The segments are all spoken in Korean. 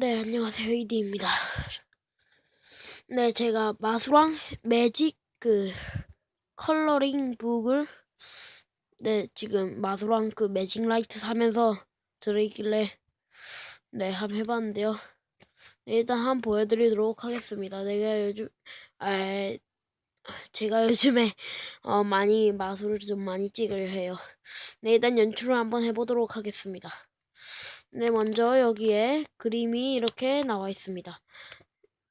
네, 안녕하세요. 이디입니다. 네, 제가 마술왕 매직 그 컬러링 북을 네, 지금 마술왕 그 매직 라이트 사면서 들어있길래 네, 한번 해봤는데요. 네, 일단 한번 보여드리도록 하겠습니다. 내가 요즘 아 제가 요즘에 어, 많이 마술을 좀 많이 찍으려 해요. 네, 일단 연출을 한번 해보도록 하겠습니다. 네, 먼저 여기에 그림이 이렇게 나와 있습니다.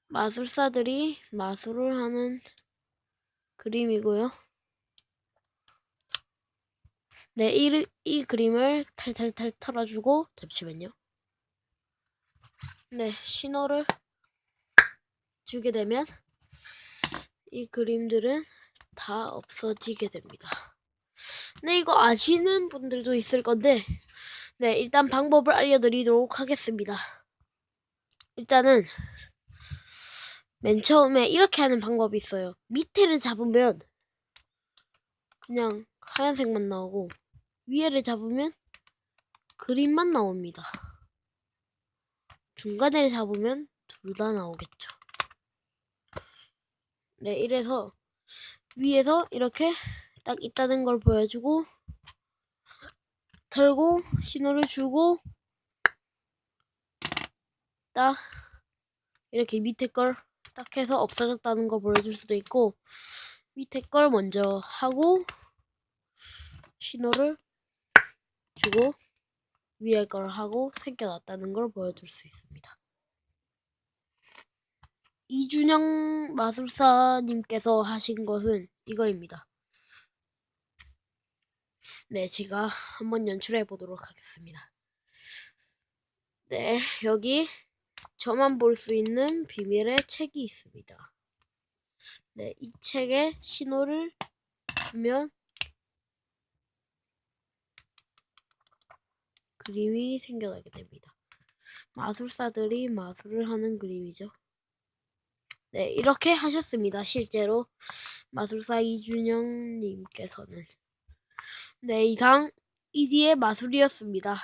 마술사들이 마술을 하는 그림이고요. 네, 이, 이 그림을 탈탈탈 털어주고, 잠시만요. 네, 신호를 주게 되면 이 그림들은 다 없어지게 됩니다. 네, 이거 아시는 분들도 있을 건데, 네, 일단 방법을 알려드리도록 하겠습니다. 일단은 맨 처음에 이렇게 하는 방법이 있어요. 밑에를 잡으면 그냥 하얀색만 나오고 위에를 잡으면 그림만 나옵니다. 중간에 잡으면 둘 다 나오겠죠. 네, 이래서 위에서 이렇게 딱 있다는 걸 보여주고 털고 신호를 주고 딱 이렇게 밑에 걸 딱 해서 없어졌다는 걸 보여줄 수도 있고 밑에 걸 먼저 하고 신호를 주고 위에 걸 하고 생겨났다는 걸 보여줄 수 있습니다. 이준영 마술사님께서 하신 것은 이거입니다. 네, 제가 한번 연출해 보도록 하겠습니다. 네, 여기 저만 볼 수 있는 비밀의 책이 있습니다. 네, 이 책에 신호를 주면 그림이 생겨나게 됩니다. 마술사들이 마술을 하는 그림이죠. 네, 이렇게 하셨습니다. 실제로 마술사 이준영님께서는. 네, 이상 이디의 마술이었습니다.